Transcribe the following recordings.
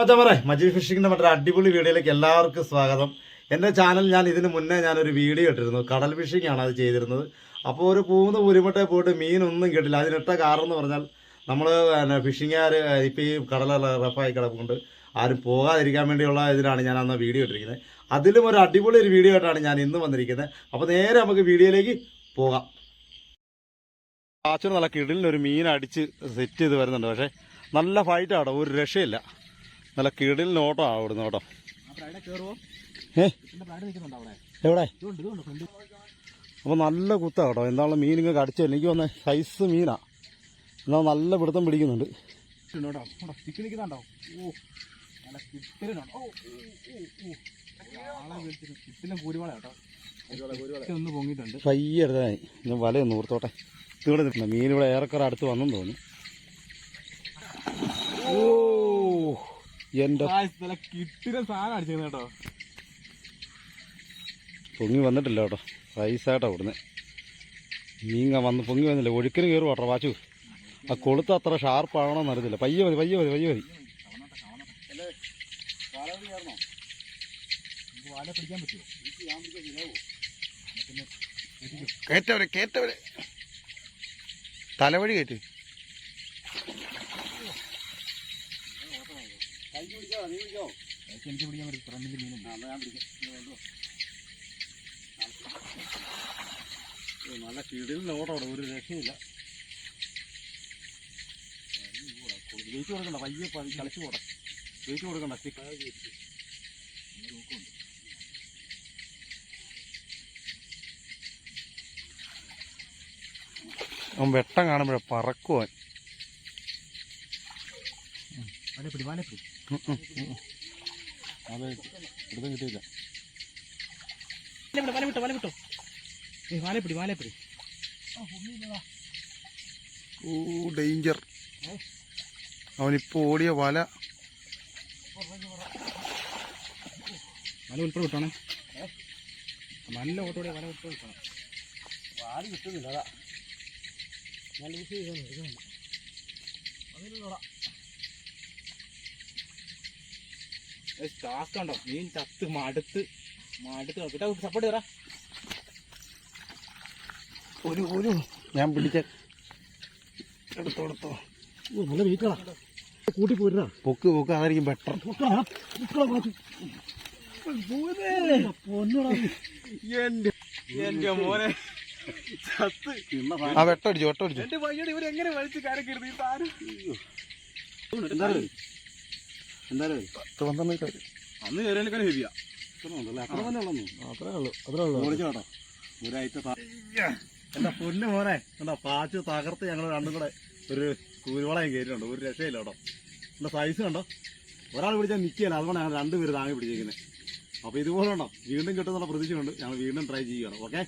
അതവറെ മജീദ് ഫിഷിങ്ങിന്റെ മറ്റൊരു അടിപൊളി വീഡിയോയിലേക്ക് എല്ലാവർക്കും സ്വാഗതം. എന്റെ ചാനൽ ഞാൻ ഇതിന് മുന്നേ ഞാനൊരു വീഡിയോ ഇട്ടിരുന്നു. കടൽ ഫിഷിംഗ് ആണ് അത് ചെയ്തിരുന്നത്. അപ്പോൾ ഒരു പൂന്ന് ഉരുമട്ടെ പോയിട്ട് മീനൊന്നും കിട്ടില്ല. അതിനിട്ട കാരണം എന്ന് പറഞ്ഞാൽ നമ്മൾ പിന്നെ ഫിഷിങ്ങുകാർ ഇപ്പോൾ ഈ കടൽ റഫായി കിടപ്പുണ്ട്. ആരും പോകാതിരിക്കാൻ വേണ്ടിയുള്ള ഇതിലാണ് ഞാൻ അന്ന് വീഡിയോ ഇട്ടിരിക്കുന്നത്. അതിലും ഒരു അടിപൊളി ഒരു വീഡിയോ ആയിട്ടാണ് ഞാൻ ഇന്ന് വന്നിരിക്കുന്നത്. അപ്പോൾ നേരെ നമുക്ക് വീഡിയോയിലേക്ക് പോകാം. കാച്ചു നല്ല കിടിലിനൊരു മീൻ അടിച്ച് സെറ്റ് ചെയ്ത് വരുന്നുണ്ട്. പക്ഷേ നല്ല ഫൈറ്റാണ് ഒരു രക്ഷയില്ല. നല്ല കിടിലിന് ഓട്ടമാണ് ആവിടുന്ന് ഓട്ടം ഏ? എവിടെ? അപ്പോൾ നല്ല കുത്താ കേട്ടോ. എന്താണ് മീൻ ഇങ്ങനെ കടിച്ചു? എനിക്ക് വന്ന സൈസ് മീനാ. എന്നാൽ നല്ല പിടുത്തം പിടിക്കുന്നുണ്ട്. കേട്ടോ. പയ്യെ എടുത്തായി ഞാൻ വലയൊന്ന് ഓർത്തോട്ടെ ഇവിടെ നിൽക്കുന്ന മീൻ ഇവിടെ ഏറെക്കുറെ അടുത്ത് വന്നെന്ന് തോന്നുന്നു. ഓ സാധനം അടിച്ചിരുന്നു കേട്ടോ. പൊങ്ങി വന്നിട്ടില്ല കേട്ടോ. സൈസായിട്ടാ ഇവിടുന്ന് മീങ്ങ വന്ന് പൊങ്ങി വന്നില്ല? ഒഴുക്കിന് കയറും കേട്ടോ വാച്ചു. ആ കൊളുത്ത് അത്ര ഷാർപ്പാണോന്ന് അറിയത്തില്ല. പയ്യെ മതി പയ്യെ മതി പയ്യെ മതി. കയറ്റവരെ കയറ്റവരെ തലവഴി കയറ്റ് നല്ല കിടിലിന് ഓടോടെ ഒരു രക്ഷയില്ല വെയിറ്റ് കൊടുക്കണ്ട വയ്യ കളിച്ചു പോട്ടെ വെയിറ്റ് കൊടുക്കണ്ട. അവൻ വെട്ടം കാണുമ്പോഴേ പറക്കുവാൻ പിടി വാല പിടി കിട്ടിയില്ല വല വിട്ടോ വല വിട്ടോ ഓ ഡേഞ്ചർ. അവനിപ്പോ ഓടിയ വല. വല ഉൾപ്പെടെ വിട്ടോണേ നല്ല ഓട്ടോടെ വല ഉൾപ്പെടെ വിട്ടോണം വാൽ കിട്ടുന്നില്ല അതാ. ഞാൻ ലൂസ് ചെയ്തു ടാസ്ക് ഉണ്ടോ മീൻ ചത്ത് മടുത്ത് മടുത്ത് നോക്കിട്ട് സപ്പോർട്ട് ചെയ്യറാ ഒരു ഒരു. ഞാൻ പിടിച്ച എടുത്തോടത്തോ എടുത്തോ. നല്ല വീട്ടാ കൂട്ടി പോരുന്ന പൊക്ക് പൊക്ക് അതായിരിക്കും ബെറ്റർ എന്റെ മോനെ. ആ വെട്ടടിച്ചു വെട്ടടിച്ചു. എന്റെ പയ്യട് ഇവരെങ്ങനെ വലിച്ച് കാര്യം ഈ താരം. എന്തായാലും പത്ത് പന്ത്രണ്ട് മിനിറ്റ് അന്ന് കയറിയാലും ഹെവിയാ. അത്ര തന്നെ ഉള്ളൂ അത്രേ ഉള്ളൂ അത്രേ ഉള്ളൂ. ഓടിച്ചോട്ടോ ഒരാഴ്ച എന്റെ പൊന്നു മോനെ. എന്താ പാച്ച് തകർത്ത് ഞങ്ങൾ രണ്ടും കൂടെ ഒരു കുരുവളയും കയറിയിട്ടുണ്ട് ഒരു രക്ഷയില്ല കേട്ടോ. എന്റെ സൈസ് കണ്ടോ? ഒരാൾ പിടിച്ചാൽ നിൽക്കുകയല്ല അതുകൊണ്ട് ഞങ്ങൾ രണ്ടുപേര് താങ്ങി പിടിച്ചേക്കുന്നത് അപ്പൊ ഇതുപോലെ ഉണ്ടോ? വീണ്ടും കിട്ടുന്നുള്ള പ്രതീക്ഷയുണ്ട്. ഞങ്ങൾ വീണ്ടും ട്രൈ ചെയ്യുകയാണ്. ഓക്കെ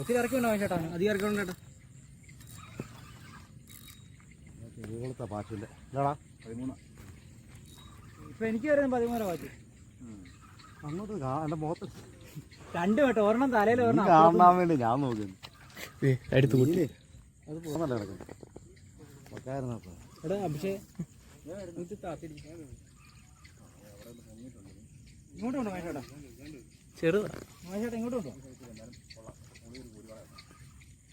ഒത്തിരി ഇറക്കി ഉണ്ടാവും ചേട്ടാ? അധികം ഇറക്കി ഉണ്ടോ ഇതുപോലത്തെ പാച്ചില്ല ഇല്ലടാ. പതിമൂന്ന്. ഇപ്പൊ എനിക്ക് വരുന്നത് പതിമൂന്നര വാച്ച് അങ്ങോട്ട് എന്റെ മുഖത്ത് രണ്ട് വട്ടം ഒരെണ്ണം തലയിൽ ഒരെണ്ണം കാണാൻ വേണ്ടി ഞാൻ നോക്കുന്നു. എടുത്തു? അത് പോകുന്നല്ല കിടക്കുന്നു വെക്കായിരുന്നു അപ്പൊ. എടാ അഭിഷേക് ഇത് താത്തിരി. ഇങ്ങോട്ട് കൊണ്ടോ മഹേഷേട്ടാ ചെറുതാ. മഹേഷേട്ടാ ഇങ്ങോട്ട് കൊണ്ടോ?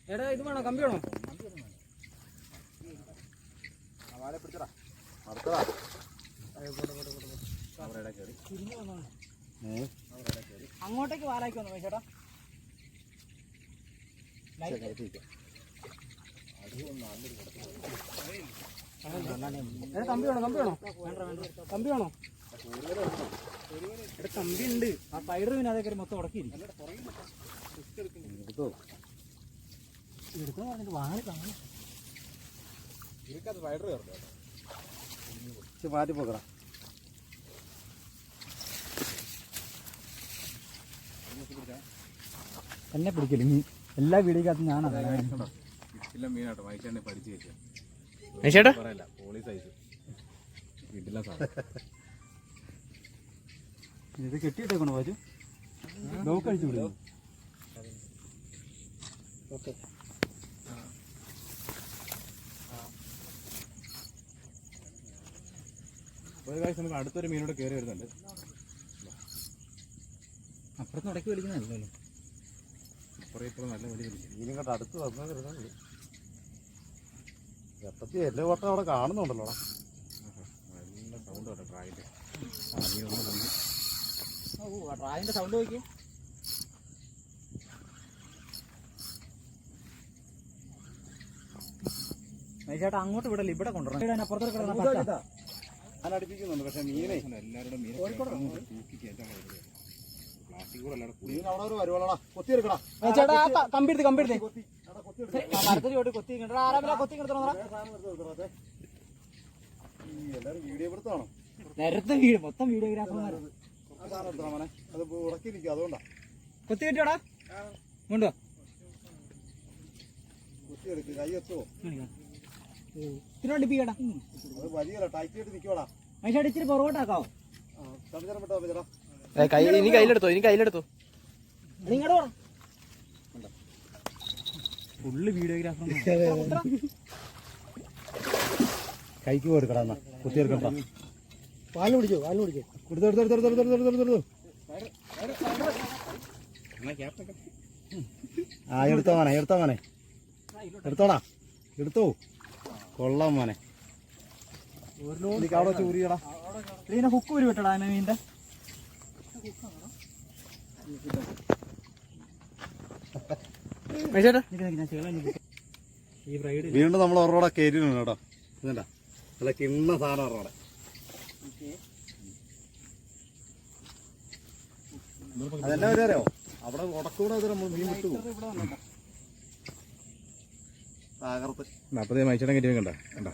എടാ ഇത് വേണോ? കമ്പി വേണോ? അടുത്തതാ. പിടിച്ചടാ. മറക്കടാ? അങ്ങോട്ടേക്ക് വാലാക്കി വന്നു ചേട്ടാ തമ്പി വേണോ? തമ്പി വേണോ? തമ്പി വേണോ? എടാ തമ്പി ഉണ്ട് ആ സ്പൈഡർ പിന്നെ അതേ കയറി മൊത്തം ഉടക്കിയിരിക്കും എടുത്തോ. എടുത്തോ പറഞ്ഞിട്ട് വാങ്ങി മാറ്റി പോക്കടാ. എന്നെ പിടിക്കില്ല നീ? എല്ലാ വീഡിയോക്കകത്തും ഞാനാണ് കിട്ടില്ല മീനാട്ടോ വായിച്ചാണ്ട് പഠിച്ചു വെച്ചാ. ചേട്ടാ പറയല്ല പോളി സൈസ് കിട്ടില്ല സാധനം. ഇത് കെട്ടിയിട്ടേക്കണോ ലോക്ക് അടിച്ചു വിടുന്നു. ഓക്കെ. അപ്പോൾ കാഴ്ച നമുക്ക് അടുത്തൊരു മീനോട് കയറി വരുന്നുണ്ട്. അപ്പുറത്ത് ഇടയ്ക്ക് വലിക്കുന്നതല്ലോ? അപ്പുറം ഇപ്പുറം നല്ല വലിയ മീനും അടുത്ത് വന്നു വരുന്നുണ്ട്. വെട്ടത്തി എല്ലാ വട്ടം അവിടെ കാണുന്നുണ്ടല്ലോ. നല്ല സൗണ്ട് കേട്ടോ ട്രായിന്റെ ആ മീനൊന്നും പൊങ്ങി ഓ ട്രായിന്റെ സൗണ്ട് നോക്കി ചേട്ടാ അങ്ങോട്ട് വിടല്ലേ? ഇവിടെ കൊണ്ടുവരണം. അപ്പുറത്തോട്ട് കിടന്ന പച്ച അടുപ്പിക്കുന്നുണ്ട് പക്ഷെ മീനെ എല്ലാവരുടെ മീൻ അവിടെ ഒരു വരുവാളടാ കൊത്തിയെടുക്കടാ. ആ, ചേട്ടാ കമ്പിടുത്ത് കമ്പിടുത്ത് കൊത്തി കൊത്തി കൊത്തി കൊത്തി എല്ലാരും വീഡിയോ എടുത്താണോ നേരത്തെ വീട് മൊത്തം വീഡിയോഗ്രാഫർമാർ അത് അതുകൊണ്ടാ. കൊത്തി കെട്ടിയോടാ? കൊണ്ടോ കൊത്തി എടുക്ക് കൈ എത്തുവോ ചെയ്ത് നിൽക്കുവാടാ മനുഷ്യ ഇച്ചിരി പുറകോട്ടാക്കാവോ ചേട്ടാ ഇനി കയ്യിലെടുത്തോ ഇനി കയ്യിലെടുത്തോ. നിങ്ങടെ ഫുള്ള് വീഡിയോഗ്രാഫർ കൈക്ക് കൊടുക്കടാ എന്നാ. കുത്തി എടുക്കണ്ട പാൽ പിടിച്ചോ പാൽ കുടിക്കോ കൊടുത്തെടുത്തെടുത്തെടുത്തെടുത്തെടുത്തെടുത്തെടുത്തു ആ എടുത്തോ മോനെ എടുത്തോ മോനെ. എടുത്തോടാ. എടുത്തോ. കൊള്ളാം മോനെ. അവിടെ ഇതിനെ ഹുക്ക് ഒരു വിട്ടടാ വീണ്ടും നമ്മൾ അവരുടെ കയറ്റിട്ടുണ്ട് കേട്ടോ. ഇതണ്ട? നല്ല കിണ്ണ സാധനം അവരുടെ അതെല്ലാം ഒരു അറിയോ? അവിടെ ഉടക്കൂടെ നമ്മൾ മീൻ വിട്ടു പോകും തകർത്ത് അപ്പോൾ മൈച്ചടം കയറ്റി കണ്ട കണ്ടോ?